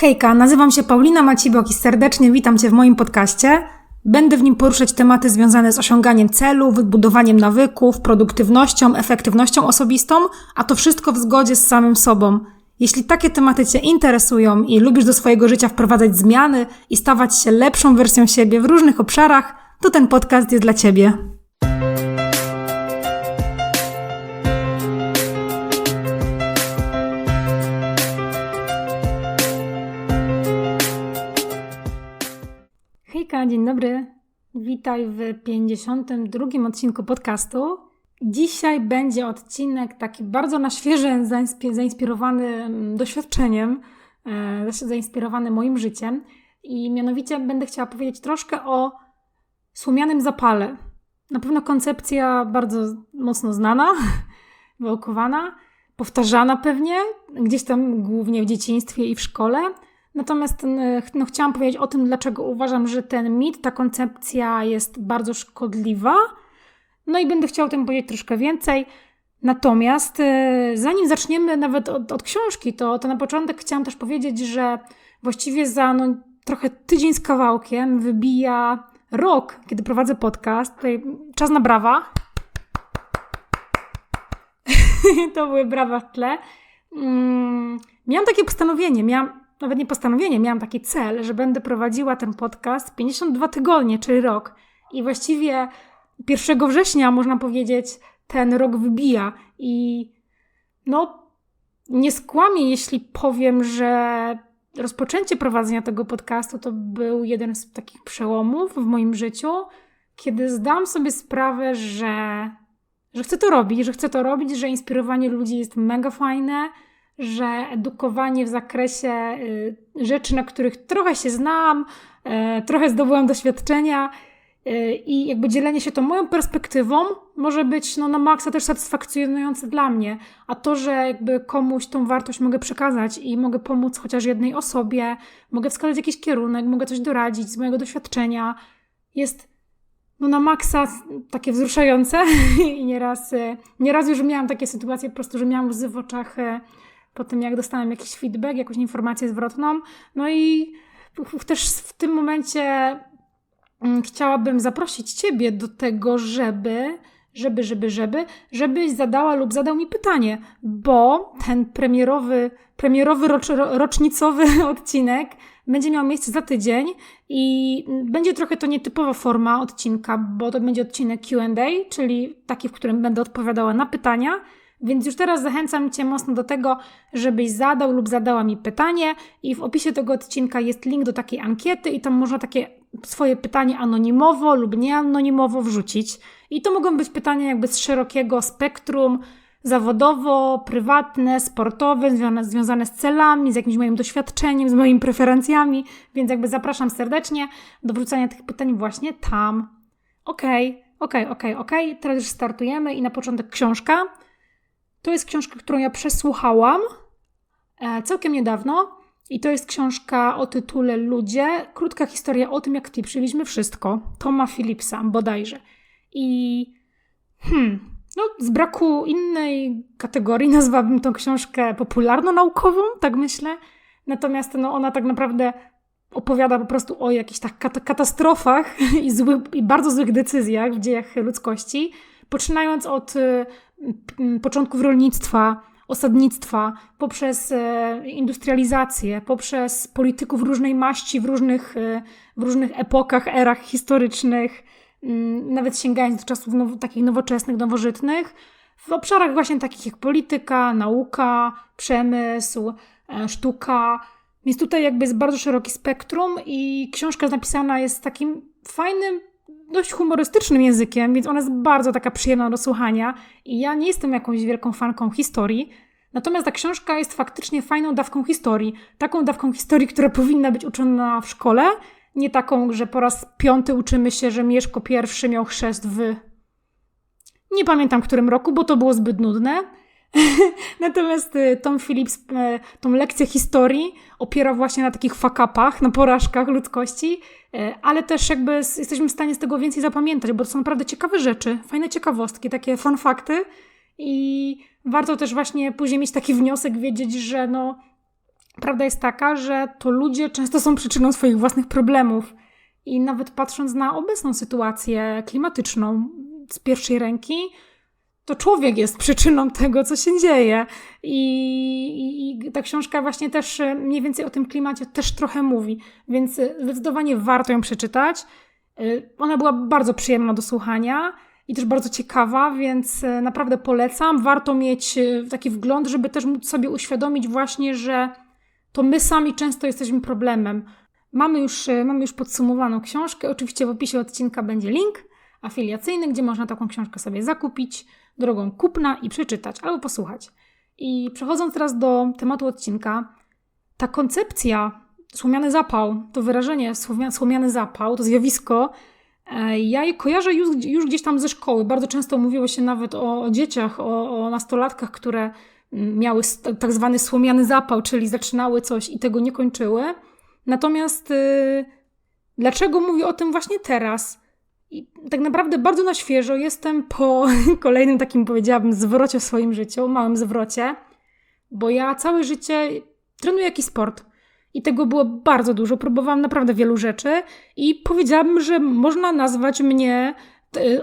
Hejka, nazywam się Paulina Macibok i serdecznie witam Cię w moim podcaście. Będę w nim poruszać tematy związane z osiąganiem celów, budowaniem nawyków, produktywnością, efektywnością osobistą, a to wszystko w zgodzie z samym sobą. Jeśli takie tematy Cię interesują i lubisz do swojego życia wprowadzać zmiany i stawać się lepszą wersją siebie w różnych obszarach, to ten podcast jest dla Ciebie. Witaj w 52 odcinku podcastu. Dzisiaj będzie odcinek taki bardzo na świeże zainspirowany mm, doświadczeniem, e, zainspirowany moim życiem. I mianowicie będę chciała powiedzieć troszkę o słomianym zapale. Na pewno koncepcja bardzo mocno znana, wyokowana, powtarzana pewnie, gdzieś tam głównie w dzieciństwie i w szkole – Natomiast no, chciałam powiedzieć o tym, dlaczego uważam, że ten mit, ta koncepcja jest bardzo szkodliwa. No i będę chciała o tym powiedzieć troszkę więcej. Natomiast e, zanim zaczniemy nawet od, od książki, to, to na początek chciałam też powiedzieć, że właściwie za no, trochę tydzień z kawałkiem wybija rok, kiedy prowadzę podcast. Tutaj czas na brawa. to były brawa w tle. Mm, miałam takie postanowienie, miałam nawet nie postanowienie, miałam taki cel, że będę prowadziła ten podcast 52 tygodnie, czyli rok. I właściwie 1 września, można powiedzieć, ten rok wybija. I no, nie skłamię, jeśli powiem, że rozpoczęcie prowadzenia tego podcastu to był jeden z takich przełomów w moim życiu, kiedy zdałam sobie sprawę, że, że chcę to robić, że chcę to robić, że inspirowanie ludzi jest mega fajne, że edukowanie w zakresie y, rzeczy, na których trochę się znam, y, trochę zdobyłam doświadczenia y, i jakby dzielenie się tą moją perspektywą może być no, na maksa też satysfakcjonujące dla mnie. A to, że jakby komuś tą wartość mogę przekazać i mogę pomóc chociaż jednej osobie, mogę wskazać jakiś kierunek, mogę coś doradzić z mojego doświadczenia, jest no na maksa takie wzruszające i nieraz, nieraz już miałam takie sytuacje po prostu, że miałam łzy w oczach po tym, jak dostałem jakiś feedback, jakąś informację zwrotną. No i też w tym momencie mm, chciałabym zaprosić Ciebie do tego, żeby, żeby, żeby, żeby, żebyś zadała lub zadał mi pytanie, bo ten premierowy, premierowy rocz, rocznicowy odcinek będzie miał miejsce za tydzień i będzie trochę to nietypowa forma odcinka, bo to będzie odcinek QA, czyli taki, w którym będę odpowiadała na pytania więc już teraz zachęcam Cię mocno do tego, żebyś zadał lub zadała mi pytanie i w opisie tego odcinka jest link do takiej ankiety i tam można takie swoje pytanie anonimowo lub nieanonimowo wrzucić. I to mogą być pytania jakby z szerokiego spektrum, zawodowo, prywatne, sportowe, związane, z celami, z jakimś moim doświadczeniem, z moimi preferencjami, więc jakby zapraszam serdecznie do wrzucania tych pytań właśnie tam. Okej, okay, okej, okay, okej, okay, okej, teraz już startujemy i na początek książka. To jest książka, którą ja przesłuchałam e, całkiem niedawno. I to jest książka o tytule Ludzie. Krótka historia o tym, jak wpieprzyliśmy wszystko. Toma Philipsa bodajże. I hmm, no, z braku innej kategorii nazwałabym tą książkę popularno-naukową, tak myślę. Natomiast no, ona tak naprawdę opowiada po prostu o jakichś tak katastrofach i, i bardzo złych decyzjach w dziejach ludzkości, poczynając od y, początków rolnictwa, osadnictwa, poprzez e, industrializację, poprzez polityków różnej maści w różnych, e, w różnych epokach, erach historycznych, nawet sięgając do czasów now, takich nowoczesnych, nowożytnych, w obszarach właśnie takich jak polityka, nauka, przemysł, e, sztuka. Więc tutaj jakby jest bardzo szeroki spektrum i książka napisana jest takim fajnym dość humorystycznym językiem, więc ona jest bardzo taka przyjemna do słuchania. I ja nie jestem jakąś wielką fanką historii, natomiast ta książka jest faktycznie fajną dawką historii. Taką dawką historii, która powinna być uczona w szkole, nie taką, że po raz piąty uczymy się, że Mieszko I miał chrzest w. Nie pamiętam którym roku, bo to było zbyt nudne. Natomiast y, Tom Phillips y, tą lekcję historii opiera właśnie na takich fakapach, na porażkach ludzkości, y, ale też jakby jesteśmy w stanie z tego więcej zapamiętać, bo to są naprawdę ciekawe rzeczy, fajne ciekawostki, takie fun fakty i warto też właśnie później mieć taki wniosek, wiedzieć, że no prawda jest taka, że to ludzie często są przyczyną swoich własnych problemów. I nawet patrząc na obecną sytuację klimatyczną z pierwszej ręki, to człowiek jest przyczyną tego, co się dzieje. I, i, ta książka właśnie też mniej więcej o tym klimacie też trochę mówi, więc zdecydowanie warto ją przeczytać. Ona była bardzo przyjemna do słuchania i też bardzo ciekawa, więc naprawdę polecam. Warto mieć taki wgląd, żeby też móc sobie uświadomić właśnie, że to my sami często jesteśmy problemem. Mamy już, mamy już podsumowaną książkę. Oczywiście w opisie odcinka będzie link afiliacyjny, gdzie można taką książkę sobie zakupić drogą kupna i przeczytać albo posłuchać. I przechodząc teraz do tematu odcinka, ta koncepcja słomiany zapał, to wyrażenie słomiany zapał, to zjawisko, e, ja je kojarzę już, już gdzieś tam ze szkoły. Bardzo często mówiło się nawet o, o dzieciach, o, o nastolatkach, które mm, miały tak zwany słomiany zapał, czyli zaczynały coś i tego nie kończyły. Natomiast yy, dlaczego mówię o tym właśnie teraz? I tak naprawdę bardzo na świeżo jestem po kolejnym takim, powiedziałabym, zwrocie w swoim życiu, małym zwrocie, bo ja całe życie trenuję jakiś sport. I tego było bardzo dużo. Próbowałam naprawdę wielu rzeczy i powiedziałabym, że można nazwać mnie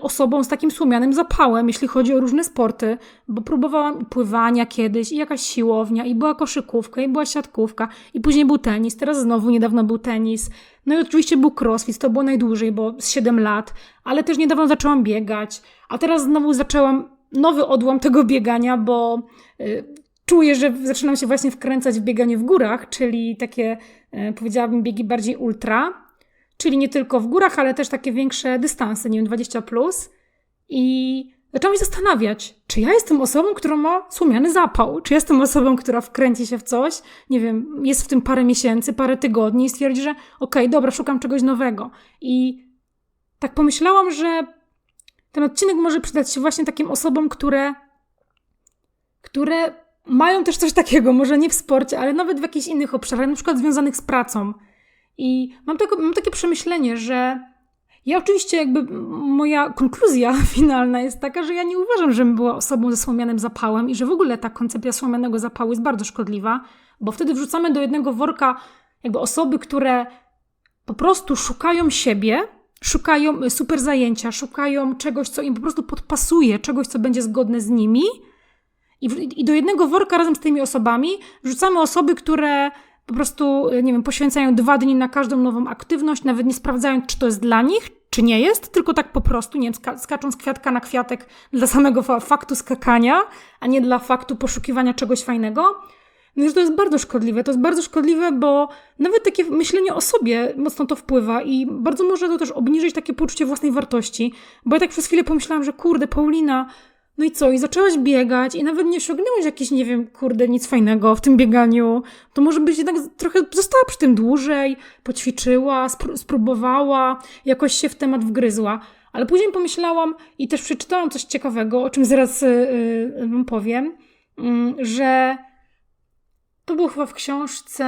osobą z takim słomianym zapałem, jeśli chodzi o różne sporty, bo próbowałam pływania kiedyś, i jakaś siłownia, i była koszykówka, i była siatkówka, i później był tenis, teraz znowu niedawno był tenis. No i oczywiście był crossfit, to było najdłużej, bo z 7 lat, ale też niedawno zaczęłam biegać, a teraz znowu zaczęłam nowy odłam tego biegania, bo y, czuję, że zaczynam się właśnie wkręcać w bieganie w górach, czyli takie, y, powiedziałabym, biegi bardziej ultra czyli nie tylko w górach, ale też takie większe dystanse, nie wiem, 20 plus. I zaczęłam się zastanawiać, czy ja jestem osobą, która ma słomiany zapał, czy jestem osobą, która wkręci się w coś, nie wiem, jest w tym parę miesięcy, parę tygodni i stwierdzi, że okej, okay, dobra, szukam czegoś nowego. I tak pomyślałam, że ten odcinek może przydać się właśnie takim osobom, które, które mają też coś takiego, może nie w sporcie, ale nawet w jakichś innych obszarach, na przykład związanych z pracą i mam, mam takie przemyślenie, że ja oczywiście jakby moja konkluzja finalna jest taka, że ja nie uważam, żebym była osobą ze słomianym zapałem i że w ogóle ta koncepcja słomianego zapału jest bardzo szkodliwa, bo wtedy wrzucamy do jednego worka jakby osoby, które po prostu szukają siebie, szukają super zajęcia, szukają czegoś, co im po prostu podpasuje, czegoś, co będzie zgodne z nimi. I, w, I do jednego worka razem z tymi osobami wrzucamy osoby, które po prostu, nie wiem, poświęcają dwa dni na każdą nową aktywność, nawet nie sprawdzając, czy to jest dla nich, czy nie jest, tylko tak po prostu, nie wiem, ska skacząc kwiatka na kwiatek dla samego faktu skakania, a nie dla faktu poszukiwania czegoś fajnego. No to jest bardzo szkodliwe. To jest bardzo szkodliwe, bo nawet takie myślenie o sobie mocno to wpływa i bardzo może to też obniżyć takie poczucie własnej wartości. Bo ja tak przez chwilę pomyślałam, że kurde, Paulina, no i co? I zaczęłaś biegać i nawet nie osiągnęłaś jakieś, nie wiem, kurde, nic fajnego w tym bieganiu. To może byś jednak trochę została przy tym dłużej, poćwiczyła, spróbowała, jakoś się w temat wgryzła. Ale później pomyślałam i też przeczytałam coś ciekawego, o czym zaraz yy, wam powiem, yy, że to było chyba w książce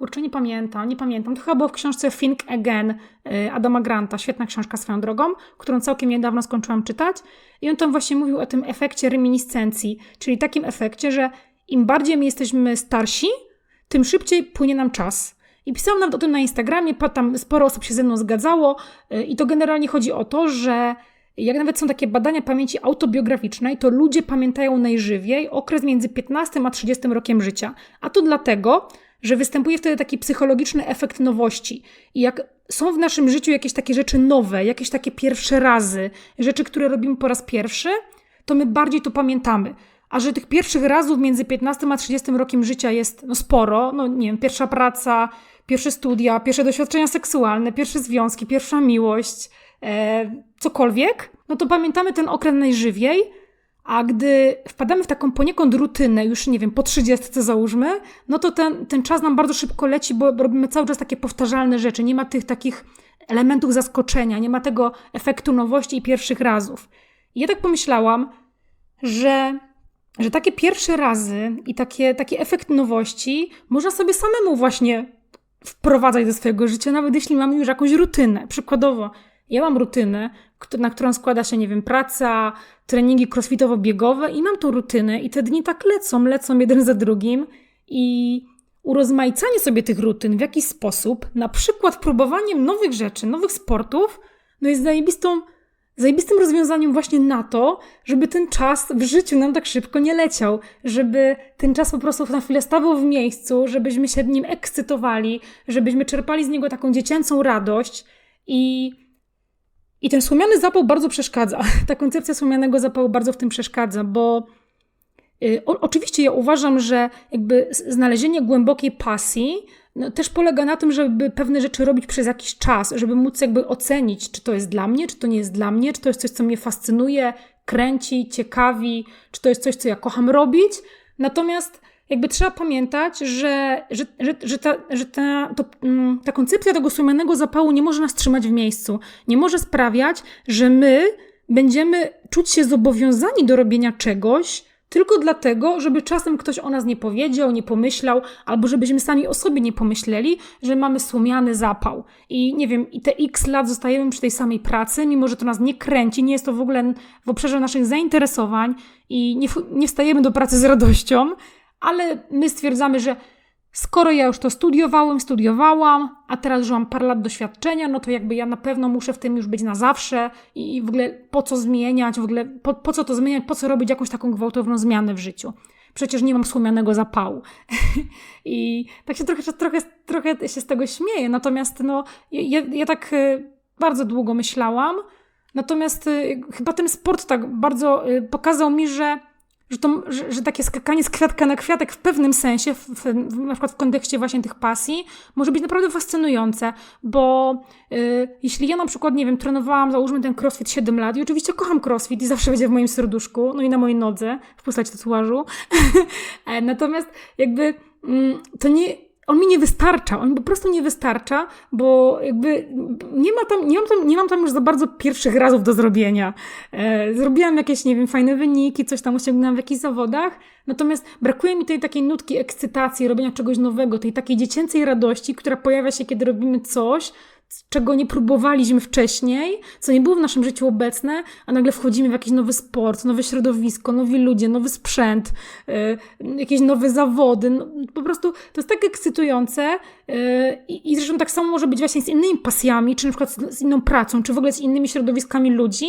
Kurczę, nie pamiętam, nie pamiętam. To chyba było w książce Think Again y, Adama Granta, świetna książka swoją drogą, którą całkiem niedawno skończyłam czytać. I on tam właśnie mówił o tym efekcie reminiscencji, czyli takim efekcie, że im bardziej my jesteśmy starsi, tym szybciej płynie nam czas. I pisałam nawet o tym na Instagramie, tam sporo osób się ze mną zgadzało y, i to generalnie chodzi o to, że jak nawet są takie badania pamięci autobiograficznej, to ludzie pamiętają najżywiej okres między 15 a 30 rokiem życia. A to dlatego, że występuje wtedy taki psychologiczny efekt nowości. I jak są w naszym życiu jakieś takie rzeczy nowe, jakieś takie pierwsze razy, rzeczy, które robimy po raz pierwszy, to my bardziej to pamiętamy. A że tych pierwszych razów między 15 a 30 rokiem życia jest no, sporo, no nie wiem, pierwsza praca, pierwsze studia, pierwsze doświadczenia seksualne, pierwsze związki, pierwsza miłość, e, cokolwiek, no to pamiętamy ten okres najżywiej, a gdy wpadamy w taką poniekąd rutynę, już nie wiem, po 30 załóżmy, no to ten, ten czas nam bardzo szybko leci, bo robimy cały czas takie powtarzalne rzeczy. Nie ma tych takich elementów zaskoczenia, nie ma tego efektu nowości i pierwszych razów. I ja tak pomyślałam, że, że takie pierwsze razy i takie, taki efekt nowości można sobie samemu właśnie wprowadzać do swojego życia, nawet jeśli mamy już jakąś rutynę. Przykładowo, ja mam rutynę, na którą składa się, nie wiem, praca, treningi crossfitowo-biegowe i mam tą rutynę i te dni tak lecą, lecą jeden za drugim I urozmaicanie sobie tych rutyn w jakiś sposób, na przykład próbowaniem nowych rzeczy, nowych sportów, no jest zajebistą, zajebistym rozwiązaniem właśnie na to, żeby ten czas w życiu nam tak szybko nie leciał, żeby ten czas po prostu na chwilę stawał w miejscu, żebyśmy się nim ekscytowali, żebyśmy czerpali z niego taką dziecięcą radość i i ten słomiany zapał bardzo przeszkadza. Ta koncepcja słomianego zapału bardzo w tym przeszkadza, bo y, o, oczywiście ja uważam, że jakby znalezienie głębokiej pasji no, też polega na tym, żeby pewne rzeczy robić przez jakiś czas, żeby móc jakby ocenić, czy to jest dla mnie, czy to nie jest dla mnie, czy to jest coś, co mnie fascynuje, kręci, ciekawi, czy to jest coś, co ja kocham robić. Natomiast jakby trzeba pamiętać, że, że, że, że, ta, że ta, to, mm, ta koncepcja tego słomianego zapału nie może nas trzymać w miejscu. Nie może sprawiać, że my będziemy czuć się zobowiązani do robienia czegoś, tylko dlatego, żeby czasem ktoś o nas nie powiedział, nie pomyślał, albo żebyśmy sami o sobie nie pomyśleli, że mamy słomiany zapał. I nie wiem, i te x lat zostajemy przy tej samej pracy, mimo że to nas nie kręci, nie jest to w ogóle w obszarze naszych zainteresowań i nie, nie wstajemy do pracy z radością, ale my stwierdzamy, że skoro ja już to studiowałem, studiowałam, a teraz już mam parę lat doświadczenia, no to jakby ja na pewno muszę w tym już być na zawsze i w ogóle po co zmieniać, w ogóle po, po co to zmieniać, po co robić jakąś taką gwałtowną zmianę w życiu. Przecież nie mam słomianego zapału. I tak się trochę, trochę, trochę się z tego śmieję. Natomiast no, ja, ja tak y, bardzo długo myślałam. Natomiast y, chyba ten sport tak bardzo y, pokazał mi, że że, to, że, że, takie skakanie z kwiatka na kwiatek w pewnym sensie, w, w, na przykład w kontekście właśnie tych pasji, może być naprawdę fascynujące, bo y, jeśli ja na przykład, nie wiem, trenowałam, załóżmy ten crossfit 7 lat i oczywiście kocham crossfit i zawsze będzie w moim serduszku, no i na mojej nodze, w postaci tatuażu, e, natomiast jakby mm, to nie on mi nie wystarcza, on mi po prostu nie wystarcza, bo jakby nie, ma tam, nie, mam tam, nie mam tam już za bardzo pierwszych razów do zrobienia. E, zrobiłam jakieś, nie wiem, fajne wyniki, coś tam osiągnęłam w jakichś zawodach, natomiast brakuje mi tej takiej nutki ekscytacji, robienia czegoś nowego, tej takiej dziecięcej radości, która pojawia się, kiedy robimy coś, czego nie próbowaliśmy wcześniej, co nie było w naszym życiu obecne, a nagle wchodzimy w jakiś nowy sport, nowe środowisko, nowi ludzie, nowy sprzęt, yy, jakieś nowe zawody. No, po prostu to jest tak ekscytujące yy, i zresztą tak samo może być właśnie z innymi pasjami, czy na przykład z, z inną pracą, czy w ogóle z innymi środowiskami ludzi.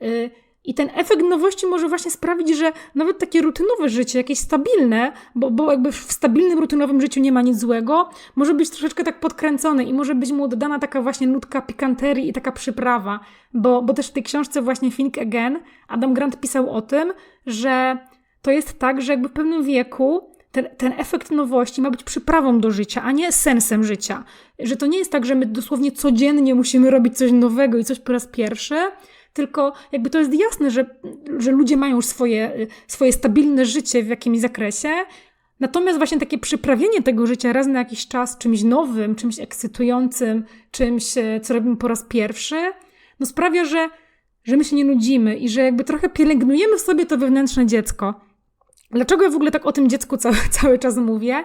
Yy, i ten efekt nowości może właśnie sprawić, że nawet takie rutynowe życie, jakieś stabilne, bo, bo jakby w stabilnym, rutynowym życiu nie ma nic złego, może być troszeczkę tak podkręcone i może być mu dodana taka właśnie nutka pikanterii i taka przyprawa. Bo, bo też w tej książce właśnie Think Again Adam Grant pisał o tym, że to jest tak, że jakby w pewnym wieku ten, ten efekt nowości ma być przyprawą do życia, a nie sensem życia. Że to nie jest tak, że my dosłownie codziennie musimy robić coś nowego i coś po raz pierwszy, tylko jakby to jest jasne, że, że ludzie mają już swoje, swoje stabilne życie w jakimś zakresie, Natomiast właśnie takie przyprawienie tego życia raz na jakiś czas czymś nowym, czymś ekscytującym, czymś, e, co robimy po raz pierwszy, no sprawia, że, że my się nie nudzimy i że jakby trochę pielęgnujemy w sobie to wewnętrzne dziecko. Dlaczego ja w ogóle tak o tym dziecku cały, cały czas mówię?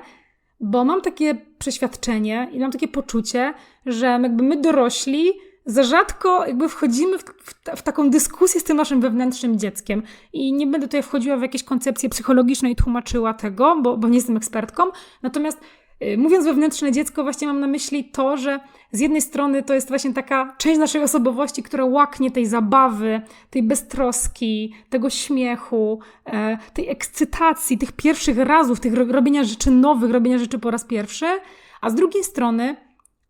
Bo mam takie przeświadczenie i mam takie poczucie, że jakby my dorośli za rzadko jakby wchodzimy w, w, w, taką dyskusję z tym naszym wewnętrznym dzieckiem. I nie będę tutaj wchodziła w jakieś koncepcje psychologiczne i tłumaczyła tego, bo, bo nie jestem ekspertką. Natomiast yy, mówiąc wewnętrzne dziecko, właśnie mam na myśli to, że z jednej strony to jest właśnie taka część naszej osobowości, która łaknie tej zabawy, tej beztroski, tego śmiechu, e, tej ekscytacji, tych pierwszych razów, tych robienia rzeczy nowych, robienia rzeczy po raz pierwszy. A z drugiej strony,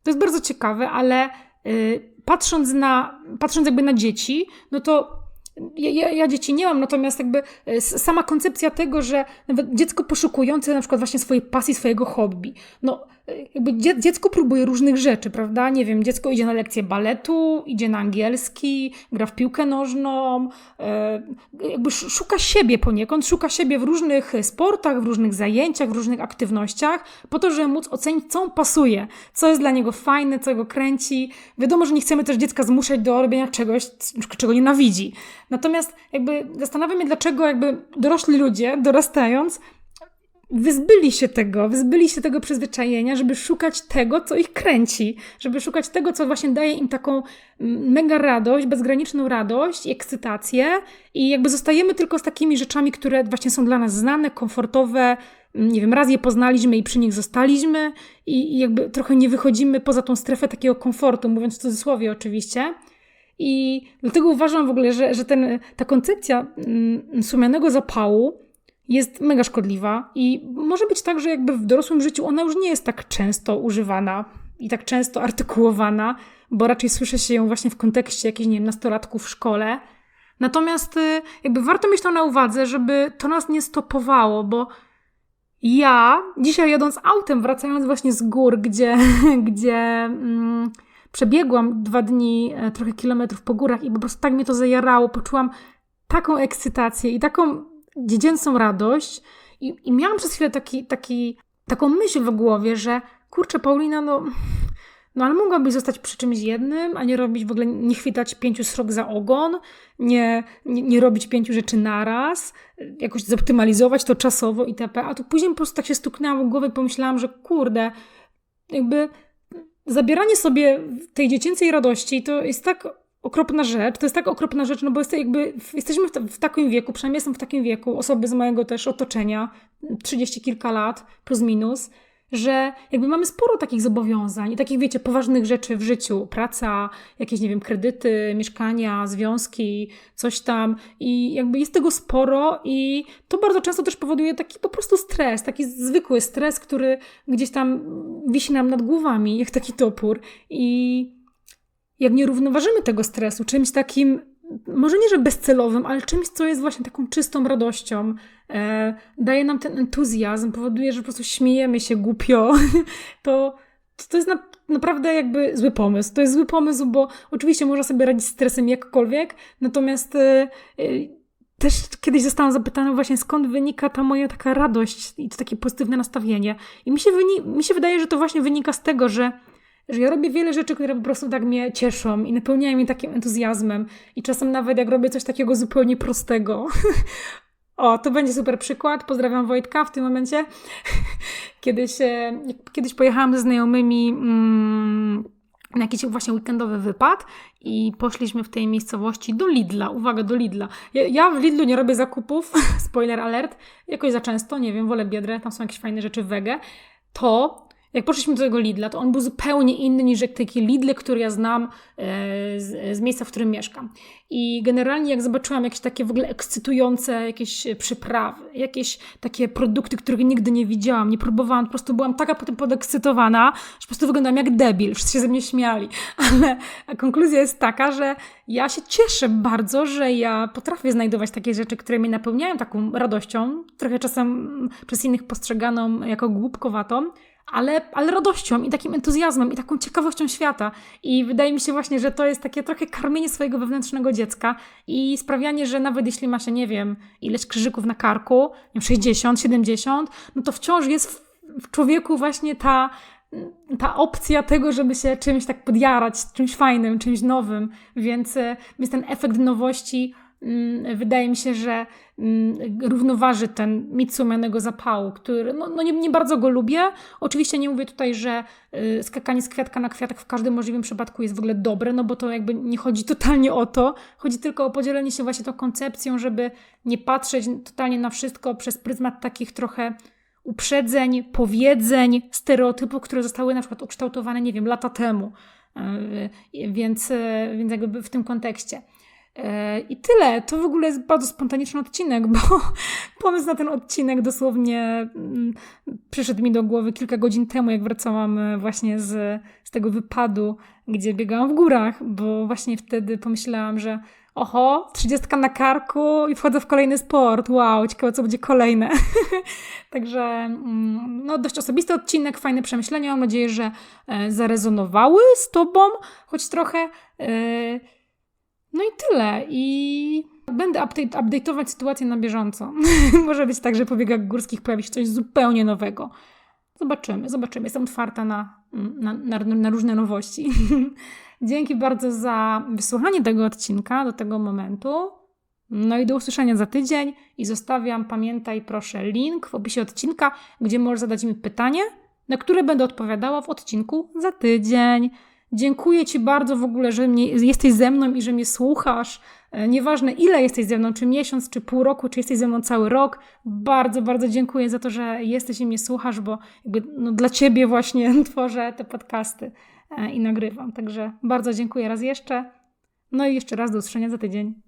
to jest bardzo ciekawe, ale yy, patrząc na, patrząc jakby na dzieci, no to ja, ja, dzieci nie mam, natomiast jakby e, sama koncepcja tego, że nawet dziecko poszukujące na przykład właśnie swojej pasji, swojego hobby, no jakby dziecko próbuje różnych rzeczy, prawda? Nie wiem, dziecko idzie na lekcję baletu, idzie na angielski, gra w piłkę nożną, e, jakby szuka siebie poniekąd, szuka siebie w różnych sportach, w różnych zajęciach, w różnych aktywnościach, po to, żeby móc ocenić, co mu pasuje, co jest dla niego fajne, co go kręci. Wiadomo, że nie chcemy też dziecka zmuszać do robienia czegoś, czego nienawidzi. Natomiast jakby zastanawiam się, dlaczego jakby dorośli ludzie, dorastając, wyzbyli się tego, wyzbyli się tego przyzwyczajenia, żeby szukać tego, co ich kręci, żeby szukać tego, co właśnie daje im taką mm, mega radość, bezgraniczną radość i ekscytację. I jakby zostajemy tylko z takimi rzeczami, które właśnie są dla nas znane, komfortowe, nie wiem, raz je poznaliśmy i przy nich zostaliśmy. I, i jakby trochę nie wychodzimy poza tą strefę takiego komfortu, mówiąc w cudzysłowie oczywiście. I dlatego uważam w ogóle, że, że ten, ta koncepcja mm, sumianego zapału jest mega szkodliwa i może być tak, że jakby w dorosłym życiu ona już nie jest tak często używana i tak często artykułowana, bo raczej słyszy się ją właśnie w kontekście jakichś, nie wiem, nastolatków w szkole. Natomiast y, jakby warto mieć to na uwadze, żeby to nas nie stopowało, bo ja dzisiaj jadąc autem, wracając właśnie z gór, gdzie, gdzie mm, przebiegłam dwa dni, e, trochę kilometrów po górach i po prostu tak mnie to zajarało, poczułam taką ekscytację i taką dziecięcą radość i, i miałam przez chwilę taki, taki, taką myśl w głowie, że kurczę Paulina, no no ale mogłabyś zostać przy czymś jednym, a nie robić w ogóle, nie chwytać pięciu srok za ogon, nie, nie, nie robić pięciu rzeczy naraz, jakoś zoptymalizować to czasowo itp. A tu później po prostu tak się stuknęłam w głowę i pomyślałam, że kurde, jakby zabieranie sobie tej dziecięcej radości to jest tak okropna rzecz, to jest tak okropna rzecz, no bo jest jakby, jesteśmy w, w, takim wieku, przynajmniej jestem w takim wieku, osoby z mojego też otoczenia, trzydzieści kilka lat, plus minus, że jakby mamy sporo takich zobowiązań i takich, wiecie, poważnych rzeczy w życiu. Praca, jakieś, nie wiem, kredyty, mieszkania, związki, coś tam. I jakby jest tego sporo i to bardzo często też powoduje taki po prostu stres, taki zwykły stres, który gdzieś tam wisi nam nad głowami, jak taki topór. I jak nie równoważymy tego stresu czymś takim może nie, że bezcelowym, ale czymś, co jest właśnie taką czystą radością, e, daje nam ten entuzjazm, powoduje, że po prostu śmiejemy się głupio, to, to jest na, naprawdę jakby zły pomysł. To jest zły pomysł, bo oczywiście można sobie radzić z stresem jakkolwiek, natomiast e, e, też kiedyś zostałam zapytana właśnie skąd wynika ta moja taka radość i to takie pozytywne nastawienie. I mi się, mi się wydaje, że to właśnie wynika z tego, że że ja robię wiele rzeczy, które po prostu tak mnie cieszą i napełniają mnie takim entuzjazmem. I czasem nawet jak robię coś takiego zupełnie prostego. o, to będzie super przykład. Pozdrawiam Wojtka w tym momencie. kiedyś, e, kiedyś pojechałam ze znajomymi mm, na jakiś właśnie weekendowy wypad i poszliśmy w tej miejscowości do Lidla. Uwaga, do Lidla. Ja, ja w Lidlu nie robię zakupów, spoiler alert, jakoś za często, nie wiem, wolę Biedrę, tam są jakieś fajne rzeczy wege. To jak poszliśmy do tego Lidla, to on był zupełnie inny niż taki Lidl, który ja znam e, z, z, miejsca, w którym mieszkam. I generalnie jak zobaczyłam jakieś takie w ogóle ekscytujące jakieś przyprawy, jakieś takie produkty, których nigdy nie widziałam, nie próbowałam, po prostu byłam taka potem podekscytowana, że po prostu wyglądałam jak debil, wszyscy się ze mnie śmiali. Ale konkluzja jest taka, że ja się cieszę bardzo, że ja potrafię znajdować takie rzeczy, które mnie napełniają taką radością, trochę czasem przez innych postrzeganą jako głupkowatą, ale, ale radością i takim entuzjazmem i taką ciekawością świata. I wydaje mi się właśnie, że to jest takie trochę karmienie swojego wewnętrznego dziecka i sprawianie, że nawet jeśli ma się, nie wiem, ileś krzyżyków na karku, nie wiem, 60, 70, no to wciąż jest w, w człowieku właśnie ta, ta opcja tego, żeby się czymś tak podjarać, czymś fajnym, czymś nowym, więc, więc ten efekt nowości wydaje mi się, że mm, równoważy ten mit sumianego zapału, który no, no nie, nie, bardzo go lubię. Oczywiście nie mówię tutaj, że y, skakanie z kwiatka na kwiatek w każdym możliwym przypadku jest w ogóle dobre, no bo to jakby nie chodzi totalnie o to. Chodzi tylko o podzielenie się właśnie tą koncepcją, żeby nie patrzeć totalnie na wszystko przez pryzmat takich trochę uprzedzeń, powiedzeń, stereotypów, które zostały na przykład ukształtowane, nie wiem, lata temu. Y, więc, y, więc jakby w tym kontekście. E, I tyle. To w ogóle jest bardzo spontaniczny odcinek, bo pomysł na ten odcinek dosłownie mm, przyszedł mi do głowy kilka godzin temu, jak wracałam e, właśnie z, z tego wypadu, gdzie biegałam w górach, bo właśnie wtedy pomyślałam, że oho, trzydziestka na karku i wchodzę w kolejny sport. Wow, ciekawe, co będzie kolejne. Także mm, no, dość osobisty odcinek, fajne przemyślenia. Mam nadzieję, że e, zarezonowały z Tobą, choć trochę. No i tyle. I będę update, update'ować sytuację na bieżąco. Może być tak, że po biegach górskich pojawi się coś zupełnie nowego. Zobaczymy, zobaczymy. Jestem otwarta na, na, na, na różne nowości. Dzięki bardzo za wysłuchanie tego odcinka do tego momentu. No i do usłyszenia za tydzień i zostawiam, pamiętaj proszę, link w opisie odcinka, gdzie możesz zadać mi pytanie, na które będę odpowiadała w odcinku za tydzień. Dziękuję Ci bardzo w ogóle, że mnie, jesteś ze mną i że mnie słuchasz. E, Nieważne ile jesteś ze mną, czy miesiąc, czy pół roku, czy jesteś ze mną cały rok. Bardzo, bardzo dziękuję za to, że jesteś i mnie słuchasz, bo jakby no, dla Ciebie właśnie tworzę te podcasty e, i nagrywam. Także bardzo dziękuję raz jeszcze. No i jeszcze raz do usłyszenia za tydzień.